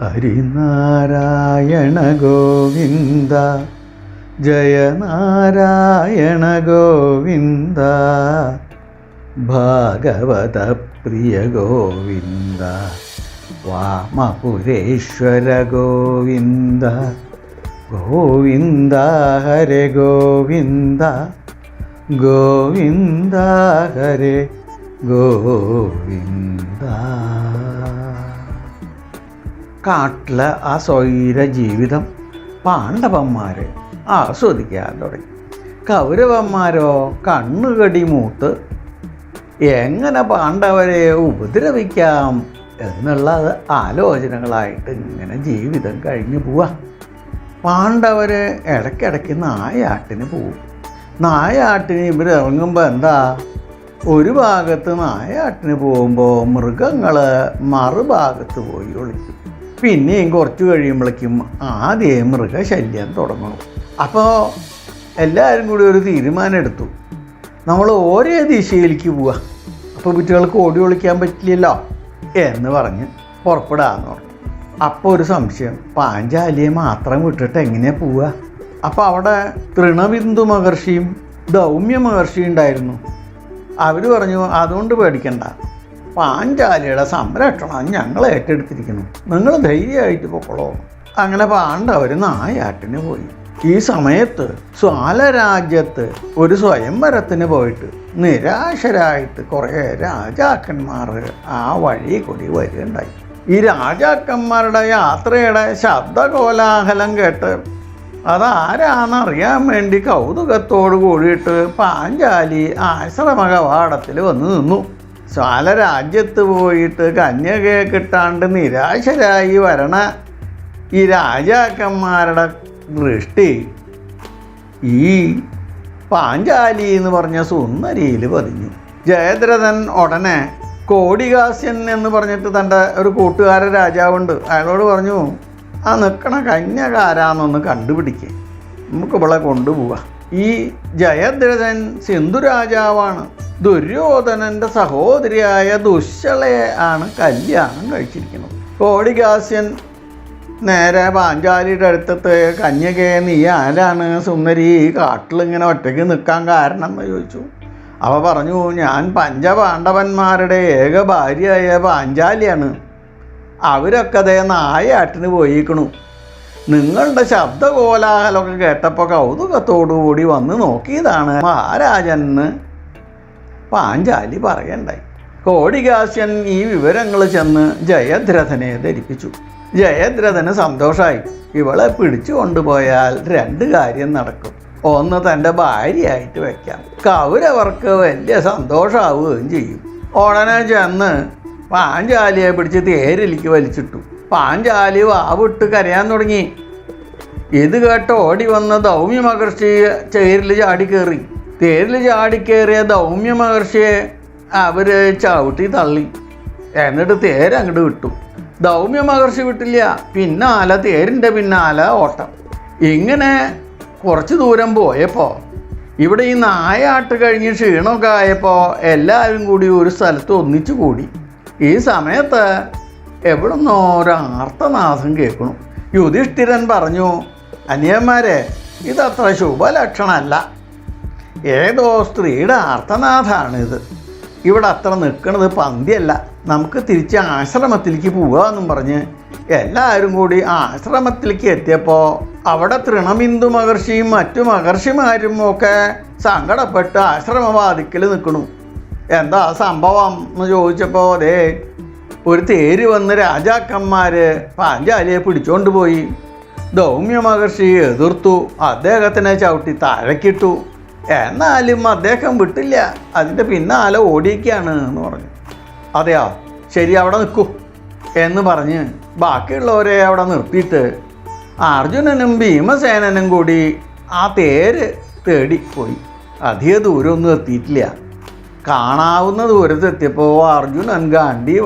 ഹരിനാരായണ ഗോവിന്ദ ജയനാരായണ ഗോവിന്ദ ഭാഗവത പ്രിയ ഗോവിന്ദ വാമപുരേശ്വര ഗോവിന്ദ ഗോവിന്ദ ഹരെ ഗോവിന്ദ ഗോവിന്ദ ഹരെ ഗോവിന്ദ. കാട്ടിലെ ആ സ്വൈര ജീവിതം പാണ്ഡവന്മാർ ആസ്വദിക്കാൻ തുടങ്ങി. കൗരവന്മാരോ കണ്ണുകടി മൂത്ത് എങ്ങനെ പാണ്ഡവരെ ഉപദ്രവിക്കാം? എന്നുള്ള ആലോചനകളായിട്ട് ഇങ്ങനെ ജീവിതം കഴിഞ്ഞു പോവാ. പാണ്ഡവർ ഇടയ്ക്കിടയ്ക്ക് നായാട്ടിന് പോവും. നായാട്ടിന് ഇവർ ഇറങ്ങുമ്പോൾ എന്താ? ഒരു ഭാഗത്ത് നായാട്ടിന് പോകുമ്പോൾ മൃഗങ്ങൾ മറുഭാഗത്ത് പോയി ഒളിക്കും. പിന്നെയും കുറച്ച് കഴിയുമ്പോഴേക്കും ആദ്യം മൃഗശല്യം തുടങ്ങണം അപ്പോൾ എല്ലാവരും കൂടി ഒരു തീരുമാനം എടുത്തു നമ്മൾ ഒരേ ദിശയിലേക്ക് പോവുക. അപ്പോൾ കുട്ടികൾക്ക് ഓടി ഒളിക്കാൻ പറ്റില്ലല്ലോ എന്ന് പറഞ്ഞ് പുറപ്പെടാന്ന് പറഞ്ഞു. അപ്പോൾ ഒരു സംശയം പാഞ്ചാലിയെ മാത്രം വിട്ടിട്ട് എങ്ങനെയാണ് പോവുക? അപ്പോൾ അവിടെ തൃണബിന്ദു മഹർഷിയും ദൗമ്യ മഹർഷിയും ഉണ്ടായിരുന്നു. അവർ പറഞ്ഞു അതുകൊണ്ട് പേടിക്കണ്ട. പാഞ്ചാലിയുടെ സംരക്ഷണം ഞങ്ങൾ ഏറ്റെടുത്തിരിക്കുന്നു. നിങ്ങൾ ധൈര്യമായിട്ട് പൊക്കളോ. അങ്ങനെ പാണ്ഡവർ നായാട്ടിന് പോയി. ഈ സമയത്ത് സ്വാലരാജ്യത്ത് ഒരു സ്വയംവരത്തിന് പോയിട്ട് നിരാശരായിട്ട് കുറേ രാജാക്കന്മാർ ആ വഴി കൂടി വരികയുണ്ടായി. ഈ രാജാക്കന്മാരുടെ യാത്രയുടെ ശബ്ദകോലാഹലം കേട്ട് അതാരാന്നറിയാൻ വേണ്ടി കൗതുകത്തോട് കൂടിയിട്ട് പാഞ്ചാലി ആശ്രമ കവാടത്തിൽ വന്ന് നിന്നു. സ്വാലരാജ്യത്ത് പോയിട്ട് കന്യകയെ കിട്ടാണ്ട് നിരാശരായി വരണ ഈ രാജാക്കന്മാരുടെ ദൃഷ്ടി ഈ പാഞ്ചാലി എന്ന് പറഞ്ഞ സുന്ദരിയിൽ പതിഞ്ഞു. ജയദ്രഥൻ ഉടനെ കോടികാസ്യൻ എന്ന് പറഞ്ഞിട്ട് തന്റെ ഒരു കൂട്ടുകാരൻ രാജാവുണ്ട്. അയാളോട് പറഞ്ഞു ആ നിൽക്കണ കന്യകാരാന്നൊന്ന് കണ്ടുപിടിക്കുക നമുക്ക് ഇവളെ കൊണ്ടുപോവാം. ഈ ജയദ്രഥൻ സിന്ധു രാജാവാണ്. ദുര്യോധനന്റെ സഹോദരിയായ ദുശ്ശളയെ ആണ് കല്യാണം കഴിച്ചിരിക്കുന്നത്. കോടികാസ്യൻ നേരെ പാഞ്ചാലിയുടെ അടുത്തത്ത് കന്യകയെ നീ ആരാണ്? സുന്ദരി ഈ കാട്ടിലിങ്ങനെ ഒറ്റയ്ക്ക് നിൽക്കാൻ കാരണം എന്ന് ചോദിച്ചു. അവ പറഞ്ഞു ഞാൻ പഞ്ചപാണ്ഡവന്മാരുടെ ഏക ഭാര്യയായ പാഞ്ചാലിയാണ്. അവരൊക്കെ അതേ നായാട്ടിന് പോയിക്കണു. നിങ്ങളുടെ ശബ്ദകോലാഹലമൊക്കെ കേട്ടപ്പോൾ കൗതുകത്തോടുകൂടി വന്ന് നോക്കിയതാണ് മഹാരാജന്. പാഞ്ചാലി പറയണ്ടായി. കോടികാസ്യൻ ഈ വിവരങ്ങൾ ചെന്ന് ജയദ്രഥനെ ധരിപ്പിച്ചു. ജയദ്രഥന് സന്തോഷമായി ഇവളെ പിടിച്ചു കൊണ്ടുപോയാൽ രണ്ട് കാര്യം നടക്കും. ഒന്ന് തന്റെ ഭാര്യയായിട്ട് വെക്കാം. കൗരവർക്ക് വലിയ സന്തോഷമാവുകയും ചെയ്യും. ഉടനെ ചെന്ന് പാഞ്ചാലിയെ പിടിച്ച് തേരിലേക്ക് വലിച്ചിട്ടു. പാഞ്ചാലി വാവിട്ട് കരയാൻ തുടങ്ങി. ഇത് കേട്ട് ഓടി വന്ന ദൗമ്യ മഹർഷി ചേരിൽ ചാടിക്കേറി തേരിൽ ചാടിക്കേറിയ ദൗമ്യ മഹർഷിയെ അവർ ചവിട്ടി തള്ളി. എന്നിട്ട് തേര് അങ്ങോട്ട് വിട്ടു. ദൗമ്യ മഹർഷി വിട്ടില്ല. പിന്നാലെ തേരിന്റെ പിന്നാലെ ഓട്ടം. ഇങ്ങനെ കുറച്ച് ദൂരം പോയപ്പോൾ ഇവിടെ ഈ നായാട്ട് കഴിഞ്ഞ് ക്ഷീണമൊക്കെ ആയപ്പോൾ എല്ലാവരും കൂടി ഒരു സ്ഥലത്ത് ഒന്നിച്ചു കൂടി. ഈ സമയത്ത് എവിടുന്നോ ഒരു ആർത്തനാഥം കേൾക്കണു. യുധിഷ്ഠിരൻ പറഞ്ഞു അനിയന്മാരെ ഇതത്ര ശുഭലക്ഷണമല്ല. ഏതോ സ്ത്രീയുടെ ആർത്തനാഥാണിത്. ഇവിടെ അത്ര നിൽക്കുന്നത് പന്തിയല്ല. നമുക്ക് തിരിച്ച് ആശ്രമത്തിലേക്ക് പോകാമെന്നും പറഞ്ഞ് എല്ലാവരും കൂടി ആശ്രമത്തിലേക്ക് എത്തിയപ്പോൾ അവിടെ തൃണബിന്ദു മഹർഷിയും മറ്റു മഹർഷിമാരും ഒക്കെ സങ്കടപ്പെട്ട് ആശ്രമവാദിക്കൽ നിൽക്കണു. എന്താ സംഭവം എന്ന് ചോദിച്ചപ്പോൾ അതേ ഒരു തേര് വന്ന് രാജാക്കന്മാർ പാഞ്ചാലിയെ പിടിച്ചോണ്ട് പോയി. ദൗമ്യ മഹർഷി എതിർത്തു. അദ്ദേഹത്തിനെ ചവിട്ടി താഴക്കിട്ടു. എന്നാലും അദ്ദേഹം വിട്ടില്ല. അതിന്റെ പിന്നാലെ ഓടിയൊക്കെയാണ് എന്ന് പറഞ്ഞു. അതെയോ? ശരി അവിടെ നിൽക്കൂ എന്ന് പറഞ്ഞ് ബാക്കിയുള്ളവരെ അവിടെ നിർത്തിയിട്ട് അർജുനനും ഭീമസേനനും കൂടി ആ തേര് തേടി പോയി അധിക ദൂരമൊന്നും എത്തിയിട്ടില്ല. കാണാവുന്ന ദൂരത്തെത്തിയപ്പോൾ അർജുനൻ ഗാന്ധി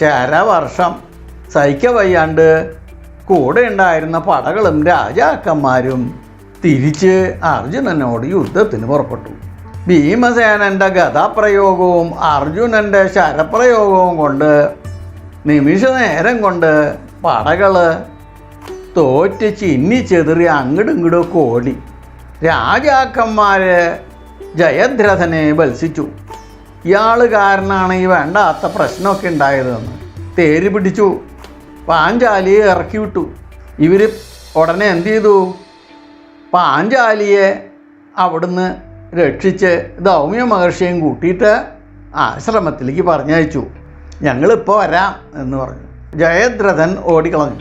ശര വർഷം. സഹിക്ക വയ്യാണ്ട് കൂടെ ഉണ്ടായിരുന്ന പടകളും രാജാക്കന്മാരും തിരിച്ച് അർജുനനോട് യുദ്ധത്തിന് പുറപ്പെട്ടു. ഭീമസേനന്റെ ഗതാപ്രയോഗവും അർജുനന്റെ ശരപ്രയോഗവും കൊണ്ട് നിമിഷ നേരം കൊണ്ട് പടകൾ തോറ്റ് ചിന്നി ചെതിറി അങ്ങടും ഇങ്ങടും ഒക്കെ ഓടി. രാജാക്കന്മാര് ജയദ്രഥനെ ബത്സിച്ചു ഇയാൾ കാരനാണ് ഈ വേണ്ടാത്ത പ്രശ്നമൊക്കെ ഉണ്ടായതെന്ന് തേര് പിടിച്ചു. പാഞ്ചാലിയെ ഇറക്കി വിട്ടു. ഇവർ ഉടനെ എന്ത് ചെയ്തു? പാഞ്ചാലിയെ അവിടുന്ന് രക്ഷിച്ച് ദൗമ്യ മഹർഷിയും കൂട്ടിയിട്ട് ആശ്രമത്തിലേക്ക് പറഞ്ഞയച്ചു. ഞങ്ങളിപ്പോൾ വരാം എന്ന് പറഞ്ഞു. ജയദ്രഥൻ ഓടിക്കളഞ്ഞു.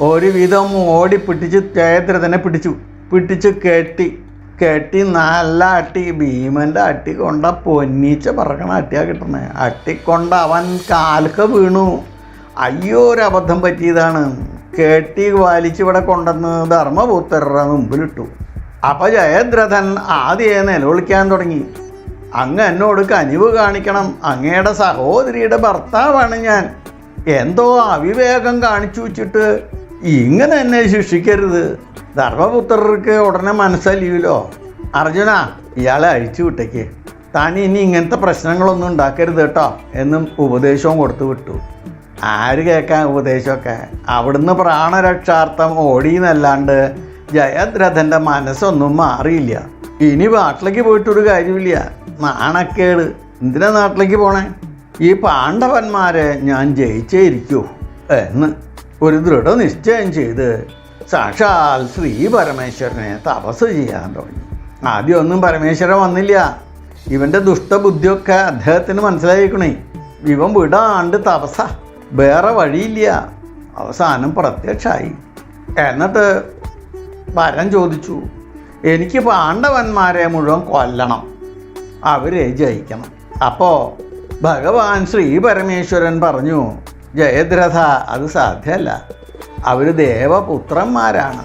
ഒരുവിധം ഓടി പിടിച്ച് ജയദ്രഥനെ പിടിച്ചു. പിടിച്ച് കെട്ടി കെട്ടി നല്ല അട്ടി ഭീമന്റെ അട്ടി കൊണ്ട പൊന്നിച്ച പറക്കണ അട്ടിയാ കിട്ടണേ അട്ടിക്കൊണ്ട് അവൻ കാൽക്ക വീണു. അയ്യോ ഒരു അബദ്ധം പറ്റിയതാണ്. കെട്ടി വലിച്ച് ഇവിടെ കൊണ്ടുവന്ന് ധർമ്മപുത്രരുടെ മുമ്പിലിട്ടു. അപ്പൊ ജയദ്രഥൻ ആദ്യയെ നിലവിളിക്കാൻ തുടങ്ങി. അങ്ങ് എന്നോട് കനിവ് കാണിക്കണം. അങ്ങയുടെ സഹോദരിയുടെ ഭർത്താവാണ് ഞാൻ. എന്തോ അവിവേകം കാണിച്ചു വെച്ചിട്ട് ഇങ്ങനെ എന്നെ ശിക്ഷിക്കരുത്. ധർമ്മപുത്രർക്ക് ഉടനെ മനസ്സലിയുമല്ലോ അർജുന ഇയാളെ അഴിച്ചു വിട്ടേക്ക്. താൻ ഇനി ഇങ്ങനത്തെ പ്രശ്നങ്ങളൊന്നും ഉണ്ടാക്കരുത് കേട്ടോ എന്നും ഉപദേശവും കൊടുത്തു വിട്ടു. ആര് കേൾക്കാൻ ഉപദേശമൊക്കെ? അവിടുന്ന് പ്രാണരക്ഷാർത്ഥം ഓടിയെന്നല്ലാണ്ട് ജയദ്രഥന്റെ മനസ്സൊന്നും മാറിയില്ല. ഇനി നാട്ടിലേക്ക് പോയിട്ടൊരു കാര്യമില്ല. നാണക്കേട്. എന്തിനാ നാട്ടിലേക്ക് പോണേ? ഈ പാണ്ഡവന്മാരെ ഞാൻ ജയിച്ചേ ഇരിക്കൂ എന്ന് ഒരു ദൃഢനിശ്ചയം ചെയ്ത് സാക്ഷാൽ ശ്രീ പരമേശ്വരനെ തപസ് ചെയ്യാൻ തുടങ്ങി. ആദ്യമൊന്നും പരമേശ്വരൻ വന്നില്ല. ഇവന്റെ ദുഷ്ടബുദ്ധിയൊക്കെ അദ്ദേഹത്തിന് മനസ്സിലായിക്കണേ. ഇവൻ വിടാണ്ട് തപസ. വേറെ വഴിയില്ല. അവസാനം പ്രത്യക്ഷമായി എന്നിട്ട് വരം ചോദിച്ചു എനിക്ക് പാണ്ഡവന്മാരെ മുഴുവൻ കൊല്ലണം. അവരെ ജയിക്കണം. അപ്പോൾ ഭഗവാൻ ശ്രീ പരമേശ്വരൻ പറഞ്ഞു ജയദ്രഥ അത് സാധ്യമല്ല. അവർ ദേവപുത്രന്മാരാണ്.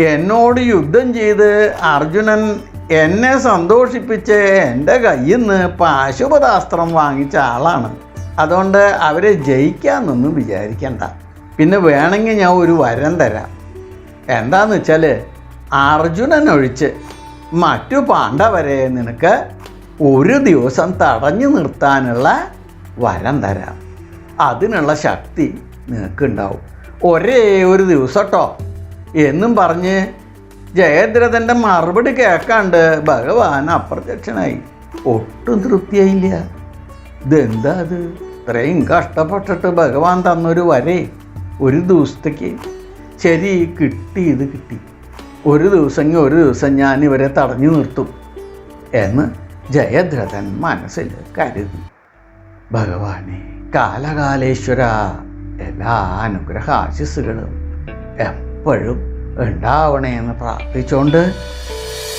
എന്നോട് യുദ്ധം ചെയ്ത് അർജുനൻ എന്നെ സന്തോഷിപ്പിച്ച് എന്റെ കയ്യിൽ നിന്ന് പാശുപതാസ്ത്രം വാങ്ങിച്ച ആളാണ്. അതുകൊണ്ട് അവരെ ജയിക്കാമെന്നൊന്നും വിചാരിക്കണ്ട. പിന്നെ വേണമെങ്കിൽ ഞാൻ ഒരു വരം തരാം. എന്താന്ന് വെച്ചാൽ അർജുനൻ ഒഴിച്ച് മറ്റു പാണ്ഡവരെ നിനക്ക് ഒരു ദിവസം തടഞ്ഞു നിർത്താനുള്ള വരം തരാം. അതിനുള്ള ശക്തി നിനക്കുണ്ടാവും. ഒരേ ഒരു ദിവസം കേട്ടോ എന്നും പറഞ്ഞ് ജയദ്രഥന്റെ മറുപടി കേൾക്കാണ്ട് ഭഗവാൻ അപ്രത്യക്ഷനായി. ഒട്ടും തൃപ്തിയായില്ല. ഇതെന്താ അത് ഇത്രയും കഷ്ടപ്പെട്ടിട്ട് ഭഗവാൻ തന്നൊരു വരേ ഒരു ദിവസത്തേക്ക് ശരി കിട്ടി ഇത് കിട്ടി. ഒരു ദിവസം ഒരു ദിവസം ഞാൻ ഇവരെ തടഞ്ഞു നിർത്തും എന്ന് ജയദ്രഥൻ മനസ്സിൽ കരുതി. ഭഗവാനെ കാലകാലേശ്വര എല്ലാ അനുഗ്രഹ ആശിസ്സുകളും എപ്പോഴും ഉണ്ടാവണേ എന്ന് പ്രാർത്ഥിച്ചുകൊണ്ട്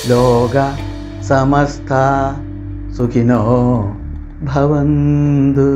ലോക സമസ്ത സുഖിനോ ഭവന്തു.